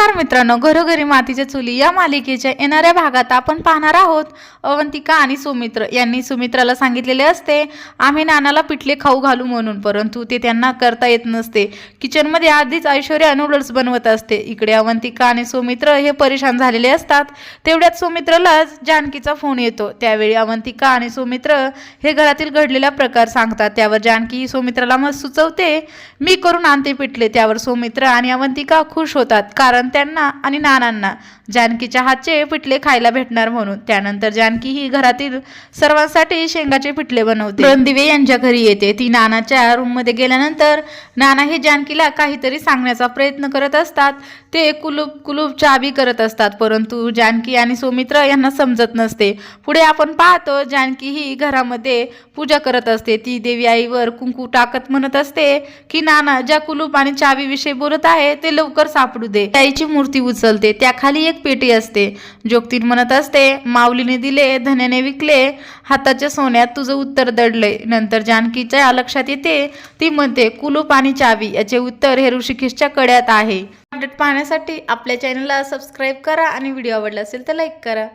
नमस्कार मित्रांनो घरोघरी मातीच्या चुली या मालिकेच्या येणाऱ्या भागात आपण पाहणार आहोत. अवंतिका आणि सुमित्र यांनी सुमित्राला सांगितलेले असते आम्ही नानाला पिठले खाऊ घालू म्हणून परंतु ते त्यांना करता येत नसते. किचनमध्ये आधीच ऐश्वर्या नूडल्स बनवत असते. इकडे अवंतिका आणि सुमित्र हे परेशान झालेले असतात. तेवढ्यात सुमित्रला जानकीचा फोन येतो. त्यावेळी अवंतिका आणि सुमित्र हे घरातील घडलेला प्रकार सांगतात. त्यावर जानकी सुमित्राला मग सुचवते मी करून आणते पिठले. त्यावर सुमित्र आणि अवंतिका खुश होतात कारण त्यांना आणि नानांना जानकीच्या हातचे पिठले खायला भेटणार म्हणून. त्यानंतर जानकी ही घरातील सर्वांसाठी शेंगाचे पिठले बनवते. रणदिवे यांच्या घरी येते. ती नानाच्या रूममध्ये गेल्यानंतर नाना हे जानकीला काहीतरी सांगण्याचा प्रयत्न करत असतात. ते कुलूप कुलूप चाबी करत असतात. परंतु जानकी आणि सुमित्र यांना समजत नसते. पुढे आपण पाहतो जानकी ही घरामध्ये पूजा करत असते. ती देवी आईवर कुंकू टाकत म्हणत असते की नाना ज्या कुलूप आणि चावी विषयी बोलत आहे ते लवकर सापडू दे. आईची मूर्ती उचलते. त्याखाली एक पेटी असते. जोगतीन म्हणत असते माऊलीने दिले धन्याने विकले हाताच्या सोन्यात तुझं उत्तर दडलंय. नंतर जानकीच्या लक्षात येते ती म्हणते कुलूप आणि चावी याचे उत्तर हे ऋषिकेशच्या कड्यात आहे. अपडेट पाहण्यासाठी आपल्या चॅनलला सबस्क्राईब करा आणि व्हिडिओ आवडला असेल तर लाईक करा.